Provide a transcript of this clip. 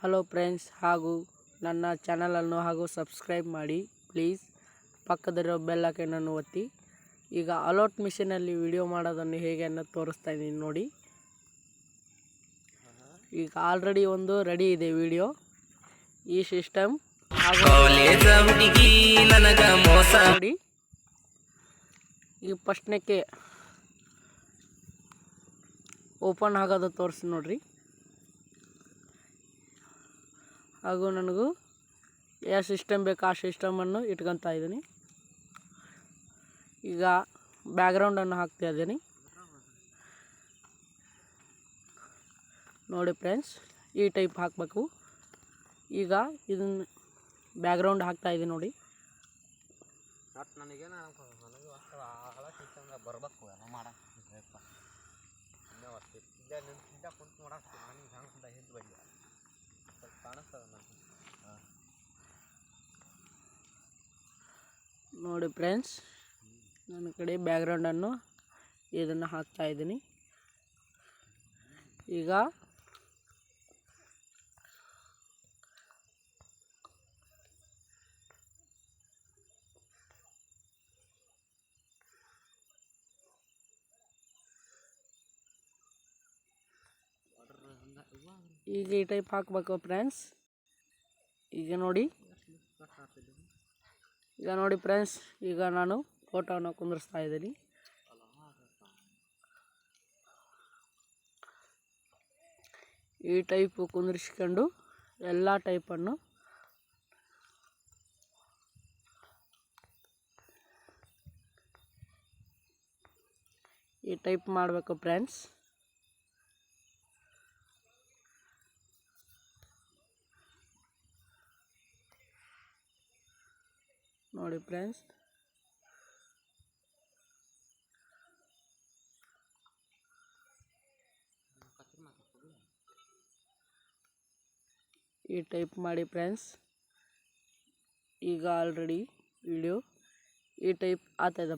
Hello friends ಹಾಗೂ ನನ್ನ ಚಾನಲನ್ನು ಹಾಗೂ ಸಬ್ಸ್ಕ್ರೈಬ್ ಮಾಡಿ ಪ್ಲೀಸ್ ಪಕ್ಕದಲ್ಲಿರೋ ಬೆಲ್ ಐಕನನ್ನು ಒತ್ತಿ. ಈಗ ಅಲೋಟ್ ಮಿಷಿನಲ್ಲಿ ವಿಡಿಯೋ ಮಾಡೋದನ್ನು ಹೇಗೆ ಅನ್ನೋದು ತೋರಿಸ್ತಾ ಇದ್ದೀನಿ ನೋಡಿ. ಈಗ ಆಲ್ರೆಡಿ ಒಂದು ರೆಡಿ ಇದೆ ವಿಡಿಯೋ ಈ ಸಿಸ್ಟಮ್ ನೋಡಿ. ಈಗ ಫಸ್ಟ್ನೇಕ್ಕೆ ಓಪನ್ ಆಗೋದು ತೋರಿಸಿ ನೋಡ್ರಿ. ಹಾಗೂ ನನಗೂ ಯಾವ ಸಿಸ್ಟಮ್ ಬೇಕು ಆ ಸಿಸ್ಟಮನ್ನು ಇಟ್ಕೊತಾ ಇದ್ದೀನಿ. ಈಗ ಬ್ಯಾಕ್ಗ್ರೌಂಡನ್ನು ಹಾಕ್ತಾ ಇದ್ದೀನಿ. ನೋಡಿ ಫ್ರೆಂಡ್ಸ್ ಈ ಟೈಪ್ ಹಾಕಬೇಕು. ಈಗ ಇದನ್ನು ಬ್ಯಾಕ್ಗ್ರೌಂಡ್ ಹಾಕ್ತಾ ಇದ್ದೀನಿ ನೋಡಿ. ಬರ್ಬೇಕು ನೋಡಿ ಫ್ರೆಂಡ್ಸ್, ನನ್ನ ಕಡೆ ಬ್ಯಾಕ್ಗ್ರೌಂಡನ್ನು ಇದನ್ನು ಹಾಕ್ತಾ ಇದ್ದೀನಿ. ಈಗ ಈಗ ಈ ಟೈಪ್ ಹಾಕ್ಬೇಕು ಫ್ರೆಂಡ್ಸ್ ಈಗ ನೋಡಿ. ಈಗ ನೋಡಿ ಫ್ರೆಂಡ್ಸ್ ಈಗ ನಾನು ಫೋಟೋವನ್ನು ಕುಂದಿರಿಸ್ತಾ ಇದ್ದೀನಿ. ಈ ಟೈಪು ಕುಂದಿರಿಸ್ಕೊಂಡು ಎಲ್ಲ ಟೈಪನ್ನು ಈ ಟೈಪ್ ಮಾಡಬೇಕು ಫ್ರೆಂಡ್ಸ್ ನೋಡಿ ಫ್ರೆಂಡ್ಸ್. ಈ ಟೈಪ್ ಮಾಡಿ ಫ್ರೆಂಡ್ಸ್. ಈಗ ಆಲ್ರೆಡಿ ವಿಡಿಯೋ ಈ ಟೈಪ್ ಆಗ್ತಾಯಿದೆ